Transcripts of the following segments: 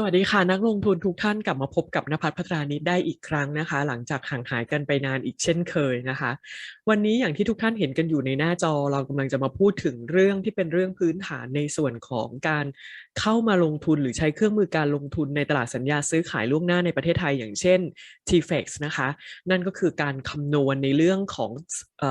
สวัสดีค่ะ นักลงทุนทุกท่านกลับมาพบกับนภัสพัฒรานิชได้อีกครั้งนะคะ หลังจากห่างหายกันไปนานอีกเช่นเคยนะคะ วันนี้อย่างที่ทุกท่านเห็นกันอยู่ในหน้าจอ เรากำลังจะมาพูดถึงเรื่องที่เป็นเรื่องพื้นฐานในส่วนของการเข้ามาลงทุนหรือใช้เครื่องมือการลงทุนในตลาดสัญญาซื้อขายล่วงหน้าในประเทศไทยอย่างเช่น TFX นะคะ นั่นก็คือการคำนวณในเรื่องของอ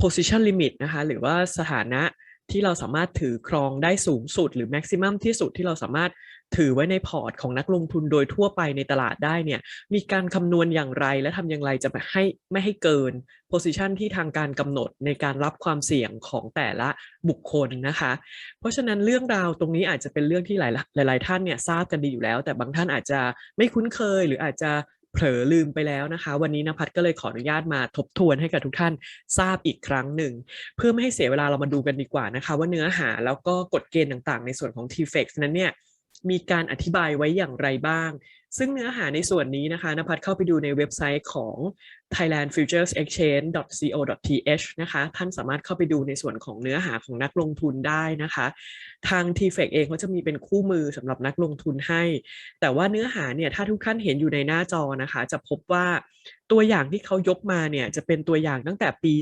position limit นะคะหรือว่าสถานะที่เราสามารถถือครองได้สูงสุด หรือ maximum ที่สุดที่เราสามารถ ถือไว้ในพอร์ตของนักลงทุนโดยทั่วไปในตลาดได้เนี่ยมีการคำนวณอย่างไรและทำอย่างไรจะไม่ให้ไม่ให้เกิน position ที่ทางการกำหนดในการรับความเสี่ยงของแต่ละบุคคลนะคะ เพราะฉะนั้นเรื่องราวตรงนี้อาจจะเป็นเรื่องที่หลายหลายท่านเนี่ยทราบกันดีอยู่แล้ว แต่บางท่านอาจจะไม่คุ้นเคยหรืออาจจะเผลอลืมไปแล้วนะคะ วันนี้นภัสก็เลยขออนุญาตมาทบทวนให้กับทุกท่านทราบอีกครั้งหนึ่ง เพื่อไม่ให้เสียเวลาเรามาดูกันดีกว่านะคะ ว่าเนื้อหาแล้วก็กฎเกณฑ์ต่างๆ ในส่วนของ TFX นั้นเนี่ย มีการอธิบายไว้อย่างไรบ้าง ซึ่งเนื้อหาในส่วนนี้นะคะนภัสเข้าไปดูในเว็บไซต์ของ Thailand Futures Exchange co th นะคะท่านสามารถเข้าไปดูในส่วนของเนื้อหาของนักลงทุนได้นะคะ ทาง TFX เองเขาจะมีเป็นคู่มือสำหรับนักลงทุนให้ แต่ว่าเนื้อหาเนี่ยถ้าทุกท่านเห็นอยู่ในหน้าจอนะคะ จะพบว่าตัวอย่างที่เขายกมาเนี่ยจะเป็นตัวอย่างตั้งแต่ปี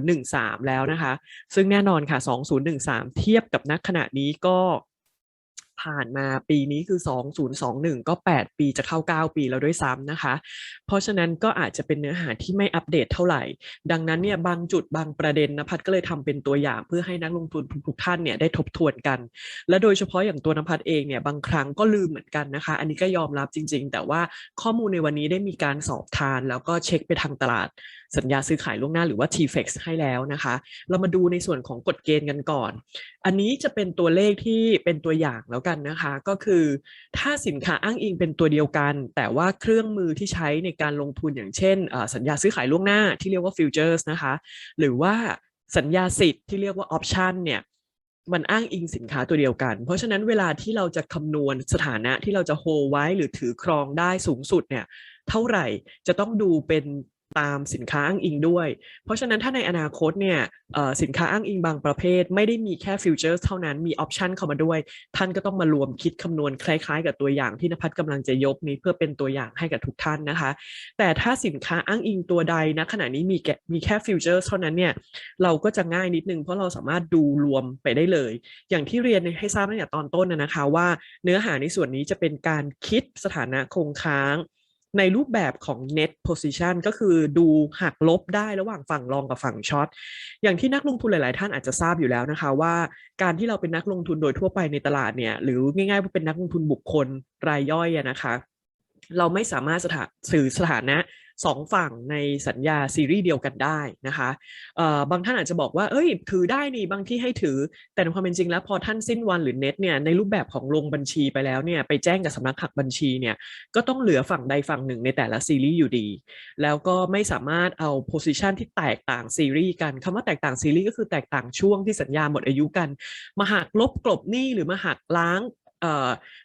2013 แล้วนะคะ ซึ่งแน่นอนค่ะ 2013 เทียบกับนักขณะนี้ก็ ผ่านมาปีนี้คือ 2021 ก็ 8 ปีจะเข้า 9 ปีแล้วด้วยซ้ำนะคะ เพราะฉะนั้นก็อาจจะเป็นเนื้อหาที่ไม่อัปเดตเท่าไหร่ ดังนั้นเนี่ยบางจุดบางประเด็นนภัสก็เลยทำเป็นตัวอย่างเพื่อให้นักลงทุนทุกท่านเนี่ยได้ทบทวนกัน และโดยเฉพาะอย่างตัวนภัสเองเนี่ยบางครั้งก็ลืมเหมือนกันนะคะ อันนี้ก็ยอมรับจริง ๆ แต่ว่าข้อมูลในวันนี้ได้มีการสอบทานแล้วก็เช็คไปทางตลาด สัญญาซื้อขายล่วงหน้าหรือว่า TFX ให้แล้วนะคะ เรามาดูในส่วนของกฎเกณฑ์กันก่อน อันนี้จะเป็นตัวเลขที่เป็นตัวอย่างแล้วกันนะคะ ก็คือ ถ้าสินค้าอ้างอิงเป็นตัวเดียวกัน แต่ว่าเครื่องมือที่ใช้ในการลงทุนอย่างเช่น สัญญาซื้อขายล่วงหน้าที่เรียกว่า futures นะคะ หรือว่าสัญญาสิทธิ์ที่เรียกว่า option เนี่ยมันอ้างอิงสินค้าตัวเดียวกัน เพราะฉะนั้นเวลาที่เราจะคำนวณสถานะที่เราจะโฮไว้หรือถือครองได้สูงสุดเนี่ยเท่าไหร่จะต้องดูเป็น ตามสินค้าอ้างอิงด้วย เพราะฉะนั้นถ้าในอนาคตเนี่ยสินค้าอ้างอิงบางประเภท ไม่ได้มีแค่ฟิวเจอร์เท่านั้นมีออปชันเข้ามาด้วย ท่านก็ต้องมารวมคิดคำนวณคล้ายๆ กับตัวอย่างที่นภัสกำลังจะยกนี้เพื่อเป็นตัวอย่างให้กับทุกท่านนะคะ แต่ถ้าสินค้าอ้างอิงตัวใดนะขณะนี้มีแค่มีแค่ฟิวเจอร์เท่านั้นเนี่ยเราก็จะง่ายนิดนึง เพราะเราสามารถดูรวมไปได้เลย อย่างที่เรียนให้ทราบตั้งแต่ตอนต้นนะคะว่า เนื้อหาในส่วนนี้จะเป็นการคิดสถานะคงค้าง ในรูปแบบของ net position ก็คือดูหักลบได้ระหว่างฝั่งรองกับฝั่งช็อต อย่างที่นักลงทุนหลาย ๆ ท่านอาจจะทราบอยู่แล้วนะคะว่า การที่เราเป็นนักลงทุนโดยทั่วไปในตลาดเนี่ย หรือง่าย ๆ ว่าเป็นนักลงทุนบุคคลรายย่อยนะคะ เราไม่สามารถสถาสื่อสถานะ สองฝั่งในสัญญาซีรีส์เดียวกันได้นะคะบางท่านอาจจะบอกว่า เอ้ย ถือได้นี่บางที่ให้ถือ แต่ในความเป็นจริงแล้วพอท่านสิ้นวันหรือเน็ตเนี่ยในรูปแบบของลงบัญชีไปแล้วเนี่ยไปแจ้งกับสำนักหักบัญชีเนี่ยก็ต้องเหลือฝั่งใดฝั่งหนึ่งในแต่ละซีรีส์อยู่ดี แล้วก็ไม่สามารถเอาโพซิชันที่แตกต่างซีรีส์กันคำว่าแตกต่างซีรีส์ก็คือแตกต่างช่วงที่สัญญาหมดอายุกัน มาหักลบกลบหนี้หรือมาหักล้าง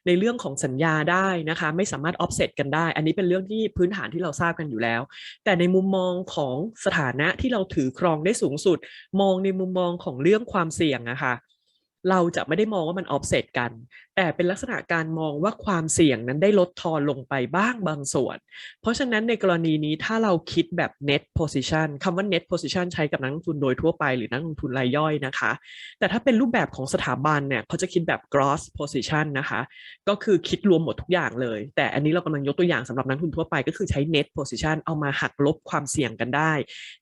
ในเรื่องของสัญญาได้นะคะไม่สามารถ offset กันได้ อันนี้เป็นเรื่องที่พื้นฐานที่เราทราบกันอยู่แล้ว แต่ในมุมมองของสถานะที่เราถือครองได้สูงสุด มองในมุมมองของเรื่องความเสี่ยงนะคะ เราจะไม่ได้มองว่ามัน offset กัน แต่เป็นลักษณะการมองว่าความเสี่ยงนั้นได้ลดทอนลงไปบ้างบางส่วน เพราะฉะนั้นในกรณีนี้ถ้าเราคิดแบบ net position คำว่า net position ใช้กับนักลงทุนโดยทั่วไปหรือนักลงทุนรายย่อยนะคะ แต่ถ้าเป็นรูปแบบของสถาบันเนี่ยเขาจะคิดแบบ gross position นะคะ ก็คือคิดรวมหมดทุกอย่างเลย แต่อันนี้เรากำลังยกตัวอย่างสำหรับนักลงทุนทั่วไปก็คือใช้ net position เอามาหักลบความเสี่ยงกันได้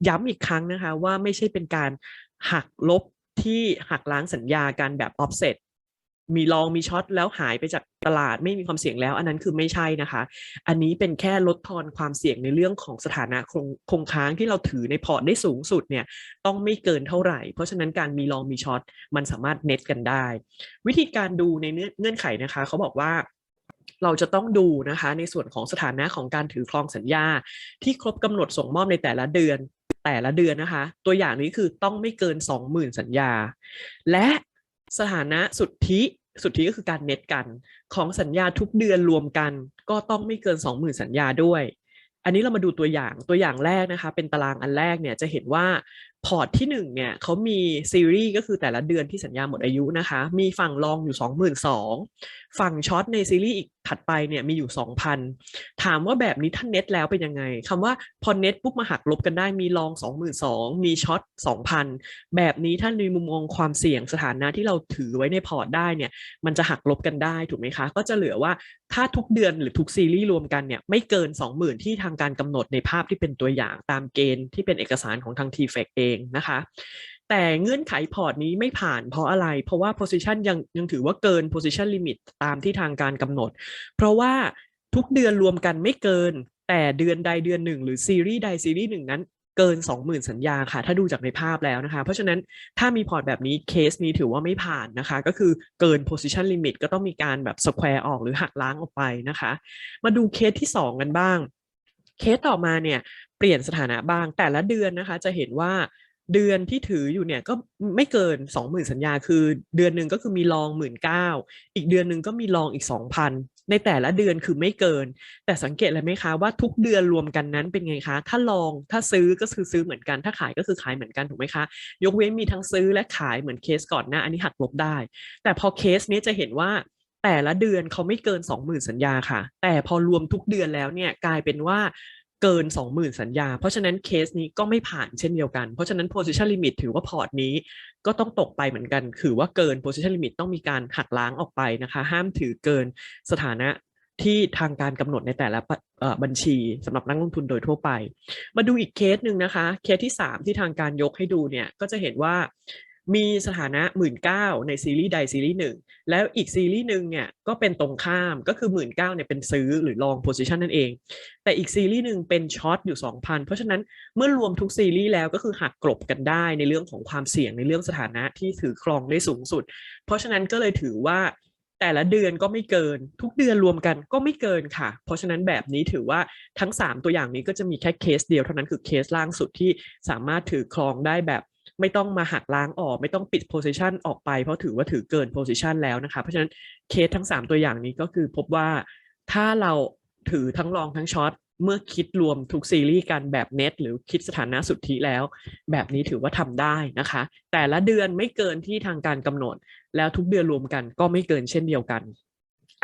ย้ำอีกครั้งนะคะว่าไม่ใช่เป็นการหักลบ ที่หักล้างสัญญาการแบบ offset มีลองมีช็อตแล้วหายไปจากตลาดไม่มีความเสี่ยงแล้ว อันนั้นคือไม่ใช่นะคะ อันนี้เป็นแค่ลดทอนความเสี่ยงในเรื่องของสถานะคงคงค้างที่เราถือในพอร์ตได้สูงสุดเนี่ยต้องไม่เกินเท่าไหร่ เพราะฉะนั้นการมีลองมีช็อตมันสามารถเน็ตกันได้ วิธีการดูในเงื่อนไขนะคะ เขาบอกว่าเราจะต้องดูนะคะในส่วนของสถานะของการถือครองสัญญา ที่ครบกำหนดส่งมอบในแต่ละเดือน แต่ละเดือนนะคะ ตัวอย่างนี้คือต้องไม่เกิน 20,000 สัญญา และสถานะสุทธิสุทธิก็คือการเน็ตกัน ของสัญญาทุกเดือนรวมกัน ก็ต้องไม่เกิน 20,000 สัญญาด้วย อันนี้เรามาดูตัวอย่างตัวอย่างแรกนะคะ เป็นตารางอันแรกเนี่ยจะเห็นว่า พอร์ตที่หนึ่งเนี่ยเขามีซีรีส์ก็คือแต่ละเดือนที่สัญญาหมดอายุนะคะ มีฝั่งรองอยู่สองหมื่นสองฝั่งช็อตในซีรีส์อีกถัดไปเนี่ยมีอยู่สองพันถามว่าแบบนี้ท่านเน็ตแล้วเป็นยังไงคำว่าพอเน็ตปุ๊บมาหักลบกันได้มีรองสองหมื่นสองมีช็อตสองพันแบบนี้ท่านในมุมมองความเสี่ยงสถานะที่เราถือไว้ในพอร์ตได้เนี่ยมันจะหักลบกันได้ถูกไหมคะ ก็จะเหลือว่าถ้าทุกเดือนหรือทุกซีรีส์รวมกันเนี่ยไม่เกิน 20,000 ที่ทางการกำหนดในภาพที่เป็นตัวอย่างตามเกณฑ์ที่เป็นเอกสารของทาง t f e c เองนะคะ แต่เงื่อนไขพอร์ตนี้ไม่ผ่านเพราะอะไร เพราะว่า position ยังยังถือว่าเกิน position limit ตามที่ทางการกำหนด เพราะว่าทุกเดือนรวมกันไม่เกิน แต่เดือนใดเดือนหนึ่ง หรือซีรีส์ใดซีรีส์หนึ่งนั้นเกิน 20,000 สัญญาค่ะ ถ้าดูจากในภาพแล้วนะคะ เพราะฉะนั้นถ้ามีพอร์ตแบบนี้เคสนี้ถือว่าไม่ผ่านนะคะ ก็คือเกิน position limit ก็ต้องมีการแบบ square ออกหรือหักล้างออกไปนะคะ มาดูเคสที่ 2 กันบ้าง เคสต่อมาเนี่ย เปลี่ยนสถานะบ้างแต่ละเดือนนะคะ จะเห็นว่า เดือนที่ถืออยู่เนี่ยก็ไม่เกิน20,000สัญญา คือ เดือนหนึ่งก็คือมีลองหมื่นเก้าอีกเดือนหนึ่งก็มีลองอีก2,000ในแต่ละเดือนคือไม่เกิน แต่สังเกตเลยไหมคะว่าทุกเดือนรวมกันนั้นเป็นไงคะ ถ้าลองถ้าซื้อก็คือซื้อเหมือนกันถ้าขายก็คือขายเหมือนกันถูกไหมคะ ยกเว้นมีทั้งซื้อและขายเหมือนเคสก่อนหน้าอันนี้หักลบได้ แต่พอเคสนี้จะเห็นว่าแต่ละเดือนเขาไม่เกิน 20,000 สัญญาค่ะ แต่พอรวมทุกเดือนแล้วเนี่ยกลายเป็นว่า เกิน 20,000 สัญญา เพราะฉะนั้นเคสนี้ก็ไม่ผ่านเช่นเดียวกัน เพราะฉะนั้น position limit ถือว่าพอร์ตนี้ก็ต้องตกไปเหมือนกันคือว่าเกิน position limit ต้องมีการหักล้างออกไปนะคะ ห้ามถือเกินสถานะที่ทางการกำหนดในแต่ละบัญชีสำหรับนักลงทุนโดยทั่วไป มาดูอีกเคสหนึ่งนะคะ เคสที่ 3 ที่ทางการยกให้ดูเนี่ยก็จะเห็นว่า มีสถานะหมื่นเก้าในซีรีส์ใดซีรีส์หนึ่งแล้วอีกซีรีส์หนึ่งเนี่ยก็เป็นตรงข้ามก็คือหมื่นเก้าเนี่ยเป็นซื้อหรือลองโพซิชันนั่นเอง แต่อีกซีรีส์หนึ่งเป็นช็อตอยู่ 2,000 เพราะฉะนั้นเมื่อรวมทุกซีรีส์แล้วก็คือหักกลบกันได้ในเรื่องของความเสี่ยงในเรื่องสถานะที่ถือครองได้สูงสุด เพราะฉะนั้นก็เลยถือว่าแต่ละเดือนก็ไม่เกิน ทุกเดือนรวมกันก็ไม่เกินค่ะ เพราะฉะนั้นแบบนี้ถือว่าทั้ง 3 ตัวอย่างนี้ก็จะมีแค่เคสเดียวเท่านั้นคือเคสล่างสุดที่สามารถถือครองได้แบบ ไม่ต้องมาหักล้างออก ไม่ต้องปิดโพซิชันออกไป เพราะถือว่าถือเกินโพซิชันแล้วนะคะ เพราะฉะนั้นเคสทั้ง 3 ตัวอย่างนี้ก็คือพบว่าถ้าเราถือทั้งลองทั้งช็อตเมื่อคิดรวมทุกซีรีส์กันแบบเน็ตหรือคิดสถานะสุทธิแล้ว แบบนี้ถือว่าทำได้นะคะ แต่ละเดือนไม่เกินที่ทางการกำหนด แล้วทุกเดือนรวมกันก็ไม่เกินเช่นเดียวกัน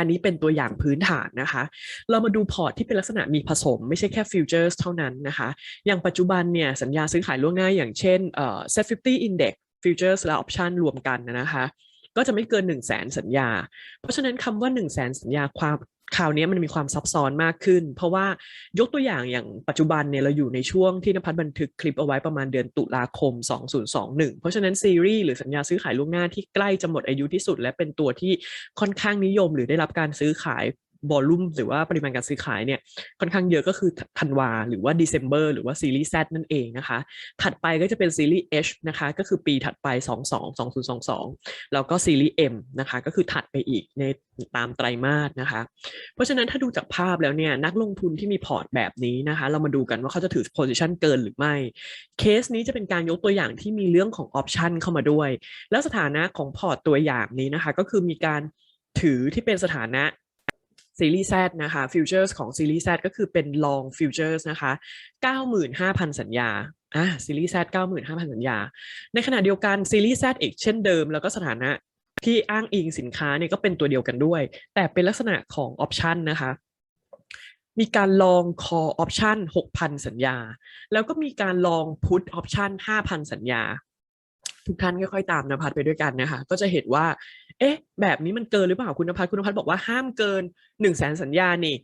อันนี้เป็นตัวอย่างพื้นฐานนะคะ เรามาดูพอร์ตที่เป็นลักษณะมีผสม ไม่ใช่แค่ฟิวเจอร์สเท่านั้นนะคะ อย่างปัจจุบันเนี่ยสัญญาซื้อขายล่วงหน้าอย่างเช่นเอ่อ Set 50 Index Futures และ Option รวมกันนะคะก็จะไม่เกิน 1 0 0 0 0แสนสัญญา เพราะฉะนั้นคำว่า 1 0 0 0 0แสนสัญญาความ คราวนี้มันมีความซับซ้อนมากขึ้น เพราะว่ายกตัวอย่างอย่างปัจจุบันเนี่ยเราอยู่ในช่วงที่นภัสบันทึกคลิปเอาไว้ประมาณเดือนตุลาคม 2021 เพราะฉะนั้นซีรีส์หรือสัญญาซื้อขายล่วงหน้าที่ใกล้จะหมดอายุที่สุด และเป็นตัวที่ค่อนข้างนิยมหรือได้รับการซื้อขาย วอลลุ่มหรือว่าปริมาณการซื้อขายเนี่ยค่อนข้างเยอะก็คือธันวาหรือว่า December หรือว่าซีรีส์ Z นั่นเองนะคะ ถัดไปก็จะเป็นซีรีส์ H นะคะก็คือปีถัดไป 22 2022 แล้วก็ซีรีส์ M นะคะก็คือถัดไปอีกในตามไตรมาสนะคะ เพราะฉะนั้นถ้าดูจากภาพแล้วเนี่ยนักลงทุนที่มีพอร์ตแบบนี้นะคะเรามาดูกันว่าเขาจะถือ position เกินหรือไม่ เคสนี้จะเป็นการยกตัวอย่างที่มีเรื่องของ option เข้ามาด้วย แล้วสถานะของพอร์ตตัวอย่างนี้นะคะก็คือมีการถือที่เป็นสถานะ ซีรีส์ Z นะคะฟิวเจอร์สของซีรีส์ Z ก็คือเป็น long futures นะคะ 95,000 สัญญาอะซีรีส์ Z 95,000 สัญญา ในขณะเดียวกันซีรีส์ Z อีกเช่นเดิม แล้วก็สถานะที่อ้างอิงสินค้าเนี่ยก็เป็นตัวเดียวกันด้วย แต่เป็นลักษณะของออปชันนะคะ มีการลอง call option 6,000 สัญญา แล้วก็มีการลอง put option 5,000 สัญญา ทุกท่านค่อยๆตามนภัสไปด้วยกันนะคะก็จะเห็นว่า เอ๊ะ แบบนี้มันเกินหรือเปล่าคุณนภัสคุณนภัสบอกว่าห้ามเกิน1นึ่งแสนสัญญานี่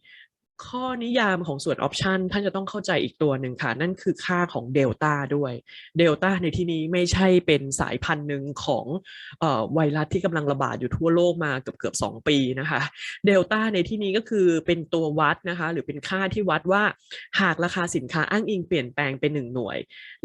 ข้อนิยามของส่วนออปชันท่านจะต้องเข้าใจอีกตัวหนึ่งค่ะ นั่นคือค่าของเดลต้าด้วยเดลต้าในที่นี้ไม่ใช่เป็นสายพันธุ์หนึ่งของไวรัสที่กำลังระบาดอยู่ทั่วโลกมาเกือบเกือบสองปีนะคะเดลต้าในที่นี้ก็คือเป็นตัววัดนะคะ หรือเป็นค่าที่วัดว่าหากราคาสินค้าอ้างอิงเปลี่ยนแปลงเป็นหนึ่งหน่วย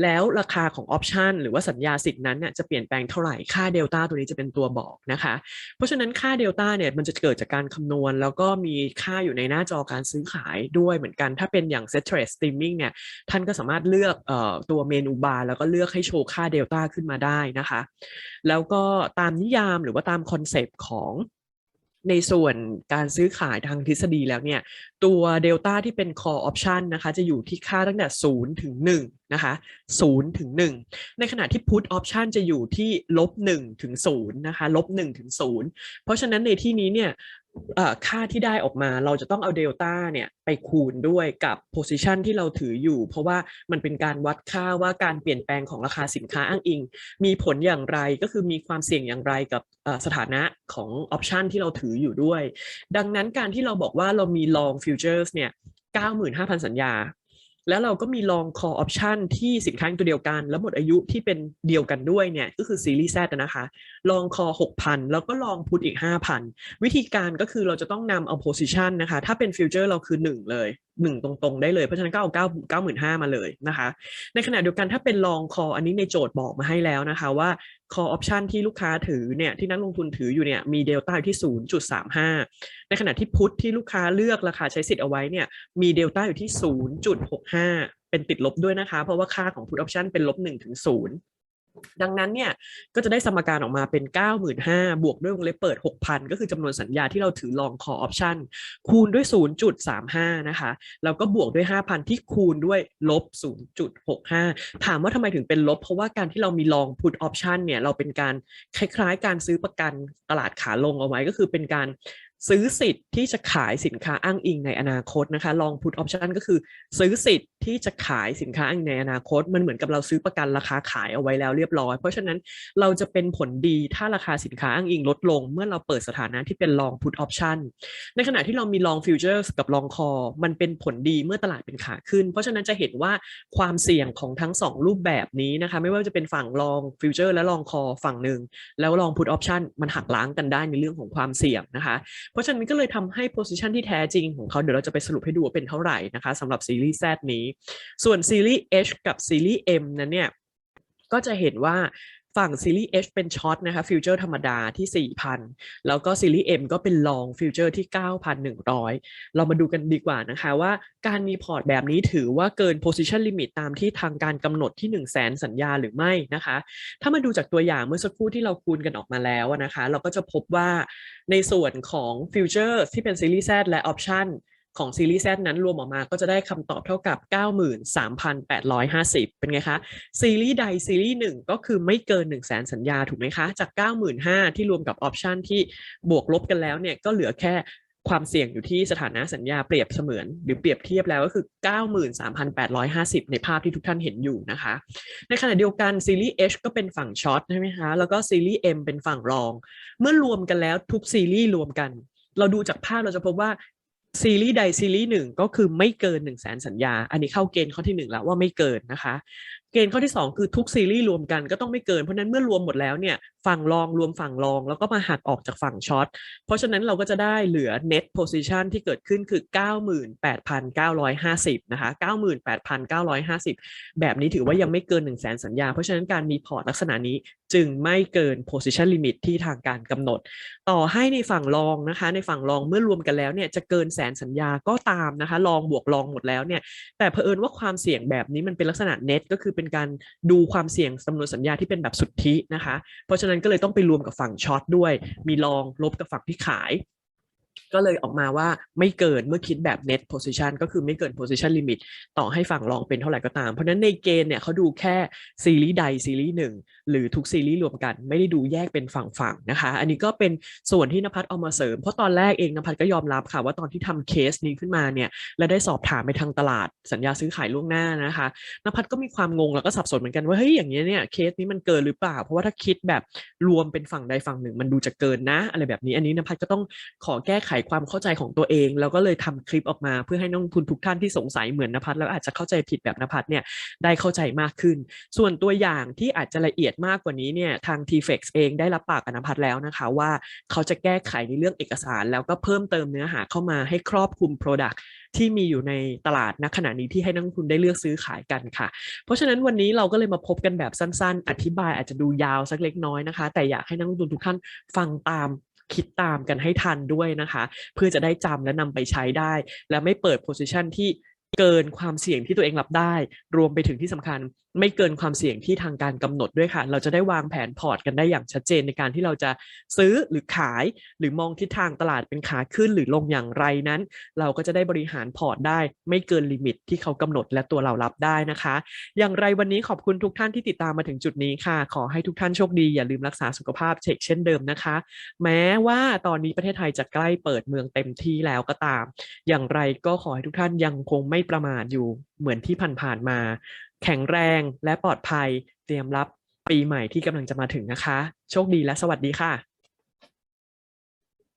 แล้วราคาของออปชันหรือว่าสัญญาสิทธินั้นเนี่ยจะเปลี่ยนแปลงเท่าไหร่ค่าเดลต้าตัวนี้จะเป็นตัวบอกนะคะ เพราะฉะนั้นค่าเดลต้าเนี่ยมันจะเกิดจากการคำนวณ แล้วก็มีค่าอยู่ในหน้าจอการซื้อขายด้วยเหมือนกัน ถ้าเป็นอย่าง Set Trade Streaming เนี่ยท่านก็สามารถเลือกออตัวเมนูบาร์แล้วก็เลือกให้โชว์ค่าเดลต้าขึ้นมาได้นะคะ แล้วก็ตามนิยามหรือว่าตามคอนเซปต์ของในส่วนการซื้อขายทางทฤษฎีแล้วเนี่ย ตัวเดลต้าที่เป็น call option นะคะ จะอยู่ที่ค่าตั้งแต่ 0 ถึง 1 นะคะ 0 ถึง 1 ในขณะที่ put option จะอยู่ที่ลบ1ถึง 0 นะคะ ลบ1ถึง 0 เพราะฉะนั้นในที่นี้เนี่ย ค่าที่ได้ออกมาเราจะต้องเอาเดลต้าเนี่ยไปคูณด้วยกับ position ที่เราถืออยู่ เพราะว่ามันเป็นการวัดค่าว่าการเปลี่ยนแปลงของราคาสินค้าอ้างอิง มีผลอย่างไรก็คือมีความเสี่ยงอย่างไรกับสถานะของ option ที่เราถืออยู่ด้วย ดังนั้นการที่เราบอกว่าเรามี long futures เนี่ย95,000 สัญญา แล้วเราก็มี long call option ที่สินค้าตัวเดียวกัน แล้วหมดอายุที่เป็นเดียวกันด้วยเนี่ยก็คือซีรีส์ Z นะคะ long call 6,000 แล้วก็ long put อีก 5,000 วิธีการก็คือเราจะต้องนำเอา position นะคะ ถ้าเป็น future เราคือ 1 เลย 1 ตรงๆ ได้เลย เพราะฉะนั้นก็เอา9 95,000มาเลยนะคะ ในขณะเดียวกันถ้าเป็น long call อันนี้ในโจทย์บอกมาให้แล้วนะคะว่า call option ที่ลูกค้าถือเนี่ยที่นักลงทุนถืออยู่เนี่ยมีเดลต้าอยู่ที่ 0.35 ในขณะที่พุทที่ลูกค้าเลือกราคาใช้สิทธิ์เอาไว้เนี่ยมีเดลต้าอยู่ที่ 0.65 เป็นติดลบด้วยนะคะ เพราะว่าค่าของ put option เป็นลบ1ถึง0 ดังนั้นเนี่ยก็จะได้สมการออกมาเป็น 95,000บวกด้วยวงเล็บเปิด 6,000 ก็คือจำนวนสัญญาที่เราถือ long call option คูณด้วย 0.35 นะคะ แล้วก็บวกด้วย 5,000 ที่คูณด้วยลบ 0.65 ถามว่าทำไมถึงเป็นลบ เพราะว่าการที่เรามี long put option เนี่ยเราเป็นการคล้ายๆ การซื้อประกันตลาดขาลงเอาไว้ก็คือเป็นการ ซื้อสิทธิ์ที่จะขายสินค้าอ้างอิงในอนาคตนะคะ long put option ก็คือ ซื้อสิทธิ์ที่จะขายสินค้าอ้างอิงในอนาคต มันเหมือนกับเราซื้อประกันราคาขายเอาไว้แล้วเรียบร้อย เพราะฉะนั้นเราจะเป็นผลดีถ้าราคาสินค้าอ้างอิงลดลง เมื่อเราเปิดสถานะที่เป็น long put option ในขณะที่เรามี long futures กับ long call มันเป็นผลดีเมื่อตลาดเป็นขาขึ้น เพราะฉะนั้นจะเห็นว่าความเสี่ยงของทั้งสองรูปแบบนี้นะคะ ไม่ว่าจะเป็นฝั่ง long future และ long call ฝั่งหนึ่งแล้ว long put option มันหักล้างกันได้ในเรื่องของความเสี่ยงนะคะเพราะฉะนั้นก็เลยทำให้ position ที่แท้จริงของเขาเดี๋ยวเราจะไปสรุปให้ดูว่าเป็นเท่าไหร่นะคะสำหรับซีรีส์ Z นี้ ส่วนซีรีส์ H กับซีรีส์ M นั้นเนี่ยก็จะเห็นว่า ฝั่งซีรีส์ H เป็นช็อตนะคะฟิวเจอร์ธรรมดาที่ 4,000 แล้วก็ซีรีส์ M ก็เป็นลองฟิวเจอร์ที่ 9,100 เรามาดูกันดีกว่านะคะว่าการมีพอร์ตแบบนี้ถือว่าเกิน position limit ตามที่ทางการกำหนดที่ 1 0 0 0 0แสนสัญญาหรือไม่นะคะ ถ้ามาดูจากตัวอย่างเมื่อสักครู่ที่เราคูณกันออกมาแล้วนะคะ เราก็จะพบว่าในส่วนของฟิวเจอร์ที่เป็นซีรีส์ Z และออปชั่น ของซีรีส์ Z นั้นรวมออกมาก็จะได้คำตอบเท่ากับ 93,850 เป็นไงคะ ซีรีส์ใดซีรีส์หนึ่งก็คือไม่เกิน 1 0 0 0 0แสนสัญญาถูกไหมคะ จาก 95,000 ที่รวมกับออปชันที่บวกลบกันแล้วเนี่ยก็เหลือแค่ความเสี่ยงอยู่ที่สถานะสัญญาเปรียบเสมือน หรือเปรียบเทียบแล้วก็คือ 93,850 ในภาพที่ทุกท่านเห็นอยู่นะคะ ในขณะเดียวกันซีรีส์ H ก็เป็นฝั่งช็อตใช่ไหมคะแล้วก็ซีรีส์ M เป็นฝั่งรอง เมื่อรวมกันแล้วทุกซีรีส์รวมกัน เราดูจากภาพเราจะพบว่า ซีรีส์ใดซีรีส์หนึ่งก็คือไม่เกิน1 0 0 0 0แสนสัญญา อันนี้เข้าเกณฑ์ข้อที่ 1 แล้วว่าไม่เกินนะคะ เกณฑ์ข้อที่ 2 คือทุกซีรีส์รวมกันก็ต้องไม่เกิน เพราะฉะนั้นเมื่อรวมหมดแล้วเนี่ยฝั่งรองรวมฝั่งรองแล้วก็มาหักออกจากฝั่งช็อต เพราะฉะนั้นเราก็จะได้เหลือ net position ที่เกิดขึ้นคือ 98,950 นะคะ 98,950 แบบนี้ถือว่ายังไม่เกิน1 0 0 0 0แสนสัญญา เพราะฉะนั้นการมีพอร์ตลักษณะนี้ จึงไม่เกิน position limit ที่ทางการกำหนด ต่อให้ในฝั่งรองนะคะ ในฝั่งรองเมื่อรวมกันแล้วเนี่ยจะเกินแสนสัญญาก็ตามนะคะรองบวกรองหมดแล้วเนี่ยแต่เผอิญว่าความเสี่ยงแบบนี้มันเป็นลักษณะ net ก็คือเป็นการดูความเสี่ยงจำนวนสัญญาที่เป็นแบบสุทธินะคะ เพราะฉะนั้นก็เลยต้องไปรวมกับฝั่งช็อตด้วย มีรองลบกับฝั่งที่ขาย ก็เลยออกมาว่าไม่เกินเมื่อคิดแบบ net position ก็คือไม่เกิน position limit ต่อให้ฝั่งรองเป็นเท่าไหร่ก็ตาม เพราะนั้นในเกณฑ์เนี่ยเขาดูแค่ซีรีส์ใดซีรีส์หนึ่งหรือทุกซีรีส์รวมกัน ไม่ได้ดูแยกเป็นฝั่งๆนะคะ อันนี้ก็เป็นส่วนที่นภัสเอามาเสริม เพราะตอนแรกเองนภัสก็ยอมรับค่ะ ว่าตอนที่ทำเคสนี้ขึ้นมาเนี่ยและได้สอบถามไปทางตลาดสัญญาซื้อขายล่วงหน้านะคะนภัสก็มีความงงแล้วก็สับสนเหมือนกันว่าเฮ้ยอย่างนี้ยเนี่ยเคสนี้มันเกินหรือเปล่า เพราะว่าถ้าคิดแบบรวมเป็นฝั่งใดฝั่งหนึ่ง มันดูจะเกินนะ อะไรแบบนี้อันนี้นภัสก็ต้องขอแก้ไขความเข้าใจของตัวเอง แล้วก็เลยทำคลิปออกมาเพื่อให้นักลงทุนทุกท่านที่สงสัยเหมือนนภัสแล้วอาจจะเข้าใจผิดแบบนภัสเนี่ยได้เข้าใจมากขึ้น ส่วนตัวอย่างที่อาจจะละเอียดมากกว่านี้เนี่ยทาง t f e x เองได้รับปากกับนภัสแล้วนะคะว่าเขาจะแก้ไขในเรื่องเอกสาร แล้วก็เพิ่มเติมเนื้อหาเข้ามาให้ครอบคลุม Product ที่มีอยู่ในตลาดณขณะนี้ที่ให้นักลงทุนได้เลือกซื้อขายกันค่ะ เพราะฉะนั้นวันนี้เราก็เลยมาพบกันแบบสั้น ๆ อธิบายอาจจะดูยาวสักเล็กน้อยนะคะ แต่อยากให้นักลงทุนทุกท่านฟังตาม คิดตามกันให้ทันด้วยนะคะ เพื่อจะได้จำและนำไปใช้ได้ และไม่เปิดโพสิชันที่เกินความเสี่ยงที่ตัวเองรับได้ รวมไปถึงที่สำคัญ ไม่เกินความเสี่ยงที่ทางการกำหนดด้วยค่ะ เราจะได้วางแผนพอร์ตกันได้อย่างชัดเจนในการที่เราจะซื้อหรือขาย หรือมองทิศทางตลาดเป็นขาขึ้นหรือลงอย่างไรนั้น เราก็จะได้บริหารพอร์ตได้ ไม่เกินลิมิตที่เขากำหนดและตัวเรารับได้นะคะ อย่างไรวันนี้ขอบคุณทุกท่านที่ติดตามมาถึงจุดนี้ค่ะ ขอให้ทุกท่านโชคดีอย่าลืมรักษาสุขภาพเช็คเช่นเดิมนะคะ แม้ว่าตอนนี้ประเทศไทยจะใกล้เปิดเมืองเต็มที่แล้วก็ตาม อย่างไรก็ขอให้ทุกท่านยังคงไม่ประมาทอยู่เหมือนที่ผ่านๆมา แข็งแรงและปลอดภัย เตรียมรับปีใหม่ที่กำลังจะมาถึงนะคะ โชคดีและสวัสดีค่ะ